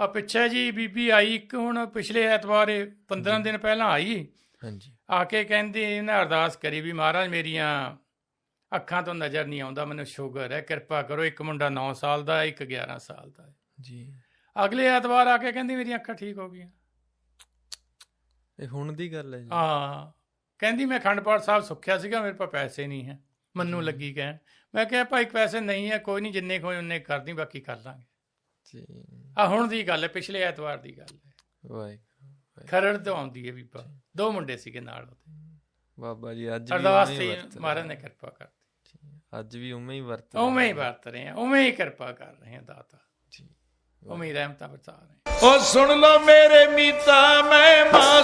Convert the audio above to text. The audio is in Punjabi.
ਆ ਪਿੱਛੇ ਜੀ ਬੀਬੀ ਆਈ ਇੱਕ ਹੁਣ ਪਿਛਲੇ ਐਤਵਾਰ ਇਹ 15 ਦਿਨ ਪਹਿਲਾਂ ਆਈ। ਹਾਂਜੀ। ਆ ਕੇ ਕਹਿੰਦੀ ਇਹਨਾਂ ਅਰਦਾਸ ਕਰੀ ਵੀ ਮਹਾਰਾਜ ਮੇਰੀਆਂ ਅੱਖਾਂ ਤੋਂ ਨਜ਼ਰ ਨਹੀਂ ਆਉਂਦਾ ਮੈਨੂੰ ਸ਼ੂਗਰ ਹੈ ਕਿਰਪਾ ਕਰੋ ਇੱਕ ਮੁੰਡਾ 9 ਸਾਲ ਦਾ ਇੱਕ 11 ਸਾਲ ਦਾ। ਜੀ। ਅਗਲੇ ਐਤਵਾਰ ਆ ਕੇ ਕਹਿੰਦੀ ਮੇਰੀਆਂ ਅੱਖਾਂ ਠੀਕ ਹੋ ਗਈਆਂ। ਇਹ ਹੁਣ ਦੀ ਗੱਲ ਹੈ ਜੀ। ਹਾਂ। ਕਹਿੰਦੀ ਮੈਂ ਖੰਡ ਪਾਠ ਸਾਹਿਬ ਸੁੱਖਿਆ ਸੀਗਾ ਮੇਰੇ ਕੋਲ ਪੈਸੇ ਨਹੀਂ ਹੈ। ਮੈਨੂੰ ਲੱਗੀ ਕਹਿਣ। ਮੈਂ ਕਿਹਾ ਭਾਈ ਪੈਸੇ ਨਹੀਂ ਹੈ ਕੋਈ ਨਹੀਂ ਜਿੰਨੇ ਕੋਈ ਉਹਨੇ ਕਰਦੀ ਬਾਕੀ ਕਰ ਲਾਂਗੇ। ਜੀ ਆ ਹੁਣ ਦੀ ਗੱਲ ਹੈ ਪਿਛਲੇ ਐਤਵਾਰ ਦੀ ਗੱਲ ਹੈ। ਵਾਹਿਗੁਰੂ ਖਰੜ ਤੋਂ ਆਉਂਦੀ ਹੈ ਬੀਬਾ। ਦੋ ਮੁੰਡੇ ਸੀਗੇ ਨਾਲ ਉਹਦੇ। ਬਾਬਾ ਜੀ ਅੱਜ ਵੀ ਅਰਦਾਸ ਤੇ ਰਹੇ ਮਹਾਰਾਜ ਨੇ ਕਿਰਪਾ ਕਰਤੀ ਅੱਜ ਵੀ ਉਵੇਂ ਹੀ ਵਰਤ ਉਵੇਂ ਹੀ ਰਹੇ ਵਰਤ ਰਹੇ ਆ ਉਵੇਂ ਹੀ ਕਿਰਪਾ ਕਰ ਰਹੇ ਆ ਦਾਤਾ। ਜੀ। ਉਵੇਂ ਹੀ ਰਹਿਮਤਾਂ ਬਰਸਾ ਰਹੇ। ਓ ਸੁਣ ਲੋ ਮੇਰੇ ਮੀਤਾ ਮੈਂ ਮਾਂ